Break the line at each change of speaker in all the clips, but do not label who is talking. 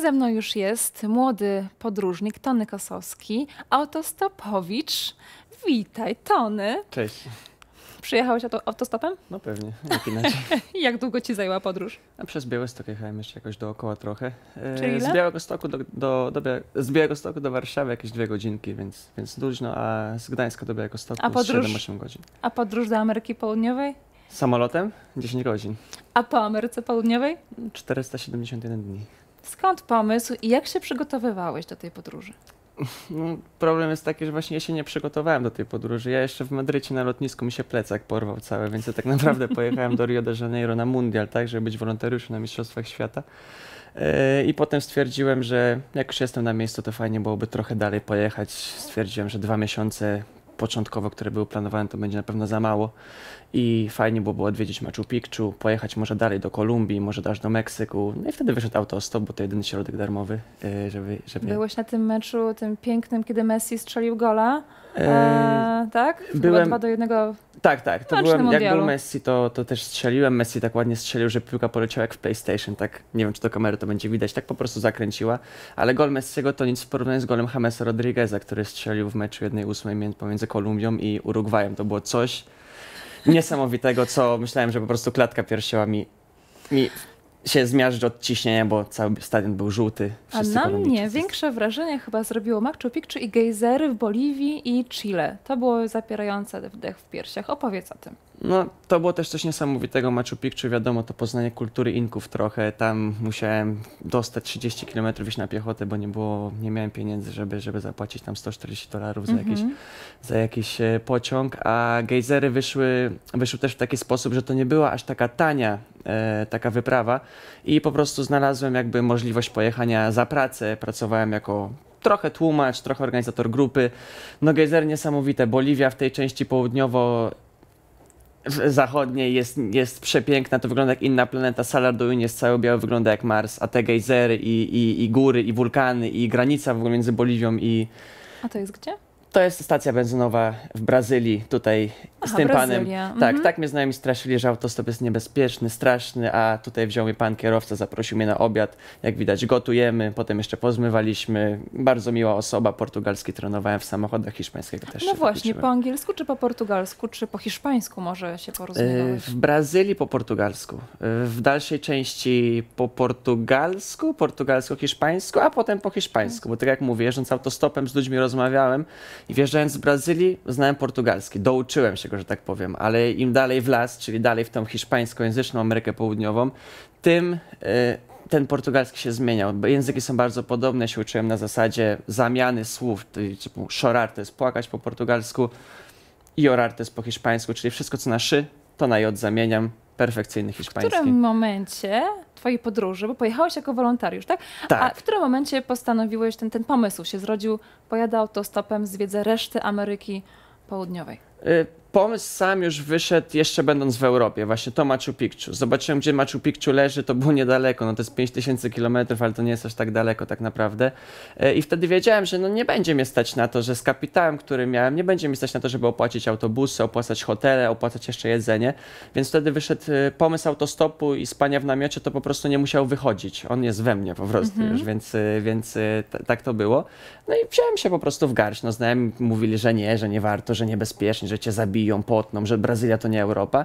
Ze mną już jest młody podróżnik Tony Kosowski, autostopowicz. Witaj, Tony.
Cześć.
Przyjechałeś auto autostopem?
No pewnie, jak inaczej.
Jak długo ci zajęła podróż?
A przez Białystok jechałem jeszcze jakoś dookoła trochę. E,
Czyli ile?
Z Białegostoku do, do, do, z Białegostoku do Warszawy jakieś dwie godzinki, więc, więc luźno, a z Gdańska do Białegostoku
A podróż?
7-8 godzin.
A podróż do Ameryki Południowej?
Samolotem 10 godzin.
A po Ameryce Południowej?
471 dni.
Skąd pomysł i jak się przygotowywałeś do tej podróży?
No, problem jest taki, że właśnie ja się nie przygotowałem do tej podróży. Ja jeszcze w Madrycie na lotnisku mi się plecak porwał cały, więc ja tak naprawdę pojechałem do Rio de Janeiro na mundial, tak, żeby być wolontariuszem na Mistrzostwach Świata. Yy, I potem stwierdziłem, że jak już jestem na miejscu, to fajnie byłoby trochę dalej pojechać. Stwierdziłem, że dwa miesiące początkowo, które były planowane, to będzie na pewno za mało. I fajnie byłoby odwiedzić Machu Picchu, pojechać może dalej do Kolumbii, może aż do Meksyku. No i wtedy wyszedł autostop, bo to jedyny środek darmowy, yy, żeby... żeby...
Byłeś na tym meczu, tym pięknym, kiedy Messi strzelił gola,
Yy,
e, tak? Było
byłem-
2 do 1.
Tak, tak. To byłem, jak był Messi, to, to też strzeliłem. Messi tak ładnie strzelił, że piłka poleciała jak w PlayStation. Tak, nie wiem, czy to kamery to będzie widać, tak po prostu zakręciła. Ale gol Messiego to nic w porównaniu z golem Jamesa Rodrigueza, który strzelił w meczu 1-8 między- pomiędzy Kolumbią i Urugwajem. To było coś niesamowitego, co myślałem, że po prostu klatka piersiowa mi, mi się zmiażdży od ciśnienia, bo cały stadion był żółty.
A
Wszyscy
na
Kolumbijczycy.
mnie większe wrażenie chyba zrobiło Machu Picchu i gejzery w Boliwii i Chile. To było zapierające wdech w piersiach. Opowiedz o tym.
No, to było też coś niesamowitego. Machu Picchu, wiadomo, to poznanie kultury Inków trochę. Tam musiałem dostać 30 km iść na piechotę, bo nie było, nie miałem pieniędzy, żeby, żeby zapłacić tam 140 dolarów za jakiś,
Mhm.
za jakiś e, pociąg. A gejzery wyszły, wyszły też w taki sposób, że to nie była aż taka tania taka wyprawa i po prostu znalazłem jakby możliwość pojechania za pracę. Pracowałem jako trochę tłumacz, trochę organizator grupy. No gejzery niesamowite. Boliwia w tej części południowo zachodniej jest, jest przepiękna, to wygląda jak inna planeta. Salar do jest cały biały, wygląda jak Mars, a te gejzery i, i, i góry, i wulkany, i granica w ogóle między Boliwią i...
A to jest gdzie?
To jest stacja benzynowa w Brazylii, tutaj z tym panem. Tak,
Mhm.
tak mnie znajomi straszyli, że autostop jest niebezpieczny, straszny, a tutaj wziął mnie pan kierowca, zaprosił mnie na obiad. Jak widać, gotujemy, potem jeszcze pozmywaliśmy. Bardzo miła osoba, portugalski trenowałem w samochodach, hiszpańskiego też
No właśnie, po angielsku, czy po portugalsku, czy po hiszpańsku może się porozumiewałeś?
W Brazylii po portugalsku. W dalszej części po portugalsku, portugalsko-hiszpańsku, a potem po hiszpańsku. Bo tak jak mówię, jeżdżąc autostopem z ludźmi rozmawiałem i wjeżdżając z Brazylii znałem portugalski. Douczyłem się go, że tak powiem, ale im dalej w las, czyli dalej w tą hiszpańskojęzyczną Amerykę Południową, tym e, ten portugalski się zmieniał, języki są bardzo podobne. Się uczyłem na zasadzie zamiany słów, typu chorar to jest płakać po portugalsku, i orar to jest po hiszpańsku, czyli wszystko co na szy, to na j zamieniam. Perfekcyjny
W
hiszpański.
którym momencie twojej podróży, bo pojechałeś jako wolontariusz, tak? A
Tak.
w którym momencie postanowiłeś, ten, ten pomysł się zrodził, pojadę autostopem, zwiedzę resztę Ameryki Południowej.
Pomysł sam już wyszedł jeszcze będąc w Europie, właśnie to Machu Picchu. Zobaczyłem, gdzie Machu Picchu leży, to było niedaleko, no to jest 5000 km, ale to nie jest aż tak daleko tak naprawdę. Y, I wtedy wiedziałem, że no nie będzie mnie stać na to, że z kapitałem, który miałem, nie będzie mi stać na to, żeby opłacić autobusy, opłacać hotele, opłacać jeszcze jedzenie. Więc wtedy wyszedł y, pomysł autostopu i spania w namiocie, to po prostu nie musiał wychodzić. On jest we mnie po prostu
Mhm.
już, więc, y, więc tak to było. No i wziąłem się po prostu w garść. No znajomi mówili, że nie, że nie warto, że niebezpiecznie, że cię zabiją, potną, że Brazylia to nie Europa.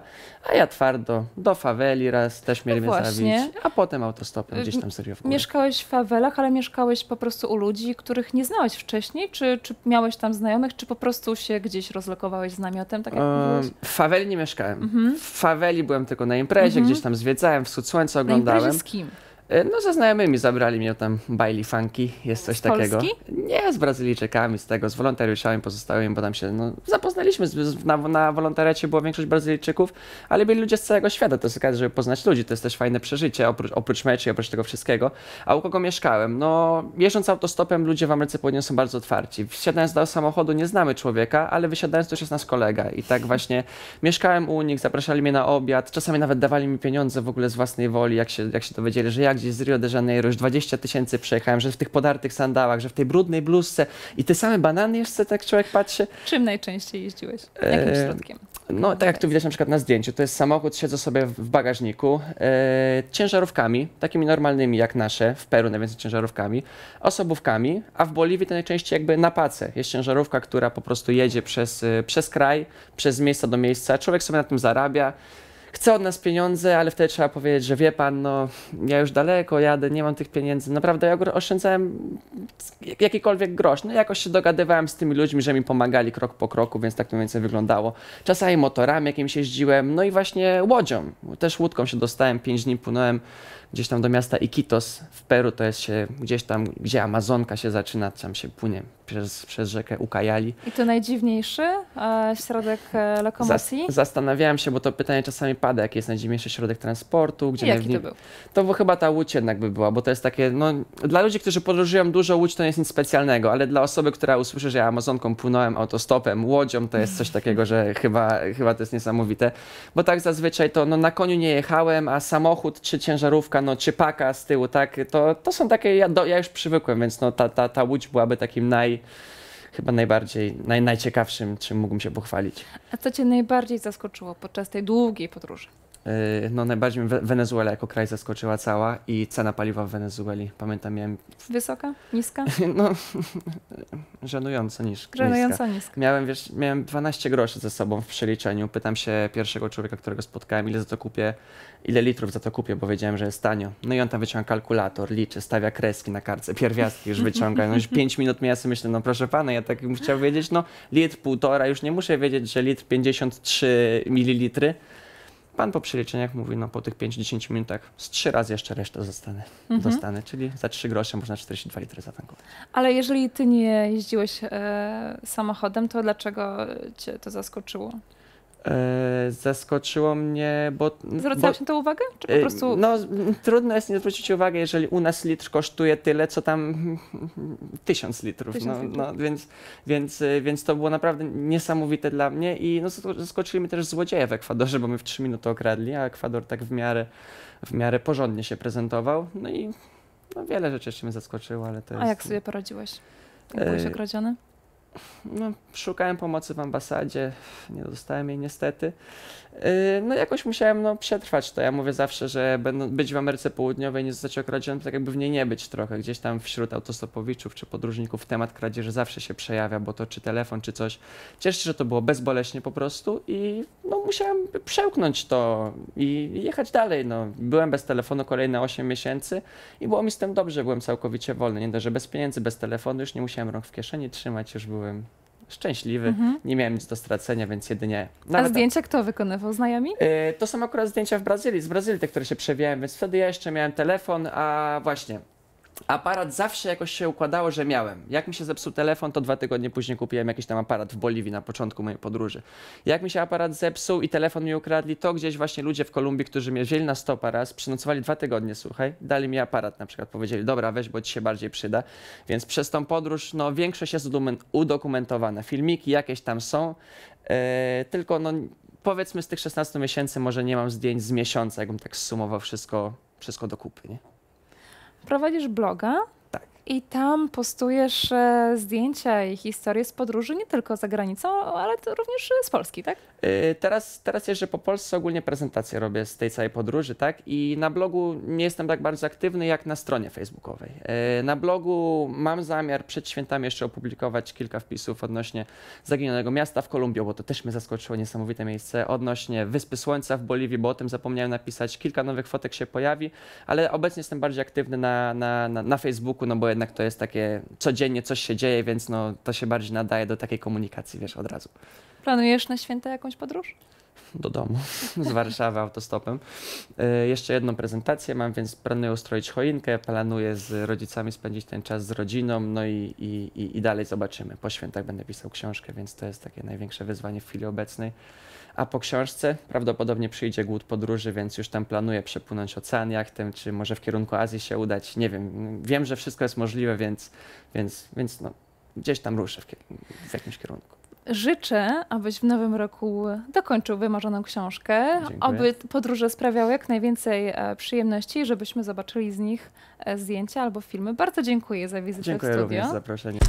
A ja twardo do faweli raz też mieli
No
mnie zabić, a potem autostopem gdzieś tam serio w górę.
Mieszkałeś w fawelach, ale mieszkałeś po prostu u ludzi, których nie znałeś wcześniej? Czy, czy miałeś tam znajomych, czy po prostu się gdzieś rozlokowałeś z namiotem, tak jak?
Ehm, w faweli nie mieszkałem.
Mhm.
W faweli byłem tylko na imprezie,
Mhm.
gdzieś tam zwiedzałem, wschód słońca
Na
oglądałem.
imprezie z kim?
E, No ze znajomymi zabrali mnie tam baili funky, jest coś
Z
takiego.
Polski?
Nie, z Brazylijczykami, z tego, z wolontariuszami pozostałymi, bo tam się no, zapoznaliśmy, z, na, na wolontariacie było większość Brazylijczyków, ale byli ludzie z całego świata, to jest okazja, żeby poznać ludzi, to jest też fajne przeżycie, oprócz, oprócz meczy, oprócz tego wszystkiego. A u kogo mieszkałem? No, jeżdżąc autostopem, ludzie w Ameryce Południowej są bardzo otwarci. Wsiadając do samochodu nie znamy człowieka, ale wysiadając to już jest nasz kolega i tak właśnie mieszkałem u nich, zapraszali mnie na obiad, czasami nawet dawali mi pieniądze w ogóle z własnej woli, jak się, jak się dowiedzieli, że ja gdzieś z Rio de Janeiro już 20 tysięcy przejechałem, że w tych podartych sandałach, że w tej brudnej bluzce i te same banany jeszcze tak człowiek patrzy.
Czym najczęściej jeździłeś? Jakim
E,
środkiem?
No, tak jak tu widać na przykład na zdjęciu, to jest samochód, siedzę sobie w bagażniku, e, ciężarówkami, takimi normalnymi jak nasze, w Peru najwięcej ciężarówkami, osobówkami, a w Boliwii to najczęściej jakby na pace. Jest ciężarówka, która po prostu jedzie przez, e, przez kraj, przez miejsca do miejsca, człowiek sobie na tym zarabia, chce od nas pieniądze, ale wtedy trzeba powiedzieć, że wie pan, no ja już daleko jadę, nie mam tych pieniędzy. Naprawdę ja oszczędzałem jak- jakikolwiek grosz. No jakoś się dogadywałem z tymi ludźmi, że mi pomagali krok po kroku, więc tak mniej więcej wyglądało. Czasami motorami jakimś jeździłem, no i właśnie łodzią. Też łódką się dostałem, pięć dni płynąłem gdzieś tam do miasta Iquitos w Peru, to jest się gdzieś tam, gdzie Amazonka się zaczyna, tam się płynie przez, przez rzekę Ucayali.
I to najdziwniejszy e, środek e, lokomocji?
Zas- zastanawiałem się, bo to pytanie czasami pada, jaki jest najdziwniejszy środek transportu, gdzie
Jaki
najwni-
to był?
To by chyba ta łódź jednak by była, bo to jest takie, no dla ludzi, którzy podróżują dużo, łódź to nie jest nic specjalnego, ale dla osoby, która usłyszy, że ja Amazonką płynąłem autostopem, łodzią, to jest coś takiego, że chyba, chyba to jest niesamowite. Bo tak zazwyczaj to no, na koniu nie jechałem, a samochód czy ciężarówka, no czy paka z tyłu, tak, to, to są takie, ja, do, ja już przywykłem, więc no ta, ta, ta łódź byłaby takim naj, chyba najbardziej, naj, najciekawszym, czym mógłbym się pochwalić.
A co cię najbardziej zaskoczyło podczas tej długiej podróży?
Yy, No najbardziej Wenezuela jako kraj zaskoczyła cała i cena paliwa w Wenezueli. Pamiętam, miałem
Wysoka? Niska?
no żenująco niż.
Żenująco niska.
Miałem, wiesz, miałem 12 groszy ze sobą w przeliczeniu. Pytam się pierwszego człowieka, którego spotkałem, ile za to kupię, ile litrów za to kupię, bo wiedziałem, że jest tanio. No i on tam wyciąga kalkulator, liczy, stawia kreski na kartce, pierwiastki już wyciąga. No już 5 minut mi ja sobie myślę, no proszę pana, ja tak bym chciał wiedzieć, no litr półtora, już nie muszę wiedzieć, że litr 53 mililitry. Pan po przeliczeniach mówi, no po tych 5-10 minutach z trzy razy jeszcze resztę zostanę,
Mhm.
dostanę, czyli za 3 grosze można 42 litry zatankować.
Ale jeżeli ty nie jeździłeś e, samochodem, to dlaczego cię to zaskoczyło?
E, zaskoczyło mnie, bo...
Zwracałeś na to uwagę? Czy po
E,
prostu
No, trudno jest nie zwrócić uwagi, jeżeli u nas litr kosztuje tyle, co tam tysiąc litrów.
Tysiąc
no,
litrów.
no, więc, więc, y, więc to było naprawdę niesamowite dla mnie i no, zasko- zaskoczyli mnie też złodzieje w Ekwadorze, bo my w trzy minuty okradli, a Ekwador tak w miarę, w miarę porządnie się prezentował. No i no, wiele rzeczy jeszcze mnie zaskoczyło, ale to jest...
A jak sobie poradziłeś? Jak byłeś
E,
okradziony?
No, szukałem pomocy w ambasadzie, nie dostałem jej niestety. Yy, No jakoś musiałem no, przetrwać to. Ja mówię zawsze, że być w Ameryce Południowej, nie zostać okradzionym, tak jakby w niej nie być trochę. Gdzieś tam wśród autostopowiczów czy podróżników temat kradzieży zawsze się przejawia, bo to czy telefon, czy coś. Cieszę się, że to było bezboleśnie po prostu i no, musiałem przełknąć to i jechać dalej. No. Byłem bez telefonu kolejne 8 miesięcy i było mi z tym dobrze, byłem całkowicie wolny. Nie dość, że bez pieniędzy, bez telefonu, już nie musiałem rąk w kieszeni trzymać, już byłem szczęśliwy.
Mhm.
Nie miałem nic do stracenia, więc jedynie.
A
Nawet
zdjęcia kto wykonywał? Znajomi?
Y, To są akurat zdjęcia w Brazylii, z Brazylii te, które się przewijałem, więc wtedy ja jeszcze miałem telefon, a właśnie. Aparat zawsze jakoś się układało, że miałem. Jak mi się zepsuł telefon, to dwa tygodnie później kupiłem jakiś tam aparat w Boliwii na początku mojej podróży. Jak mi się aparat zepsuł i telefon mi ukradli, to gdzieś właśnie ludzie w Kolumbii, którzy mnie wzięli na stopa raz, przynocowali dwa tygodnie, słuchaj, dali mi aparat na przykład, powiedzieli, dobra, weź, bo ci się bardziej przyda. Więc przez tą podróż, no większość jest udokumen- udokumentowana. Filmiki jakieś tam są, e, tylko no powiedzmy z tych 16 miesięcy może nie mam zdjęć z miesiąca, jakbym tak sumował wszystko, wszystko do kupy, nie?
Prowadzisz bloga. I tam postujesz e, zdjęcia i historie z podróży nie tylko za granicą, ale również z Polski, tak?
Yy, Teraz, teraz jeżdżę po Polsce, ogólnie prezentacje robię z tej całej podróży, tak? I na blogu nie jestem tak bardzo aktywny jak na stronie facebookowej. Yy, Na blogu mam zamiar przed świętami jeszcze opublikować kilka wpisów odnośnie zaginionego miasta w Kolumbii, bo to też mnie zaskoczyło, niesamowite miejsce, odnośnie Wyspy Słońca w Boliwii, bo o tym zapomniałem napisać. Kilka nowych fotek się pojawi, ale obecnie jestem bardziej aktywny na, na, na, na Facebooku, no bo jednak to jest takie codziennie coś się dzieje, więc no, to się bardziej nadaje do takiej komunikacji, wiesz, od razu.
Planujesz na święta jakąś podróż?
Do domu z Warszawy autostopem. E, Jeszcze jedną prezentację mam, więc planuję ustroić choinkę, planuję z rodzicami spędzić ten czas z rodziną, no i, i, i, dalej zobaczymy. Po świętach będę pisał książkę, więc to jest takie największe wyzwanie w chwili obecnej. A po książce prawdopodobnie przyjdzie głód podróży, więc już tam planuję przepłynąć ocean jachtem, czy może w kierunku Azji się udać. Nie wiem. Wiem, że wszystko jest możliwe, więc, więc, więc no, gdzieś tam ruszę w, w jakimś kierunku.
Życzę, abyś w nowym roku dokończył wymarzoną książkę,
Dziękuję.
aby podróże sprawiały jak najwięcej e, przyjemności, żebyśmy zobaczyli z nich e, zdjęcia albo filmy. Bardzo dziękuję za wizytę
Dziękuję
w
również
studio.
za zaproszenie.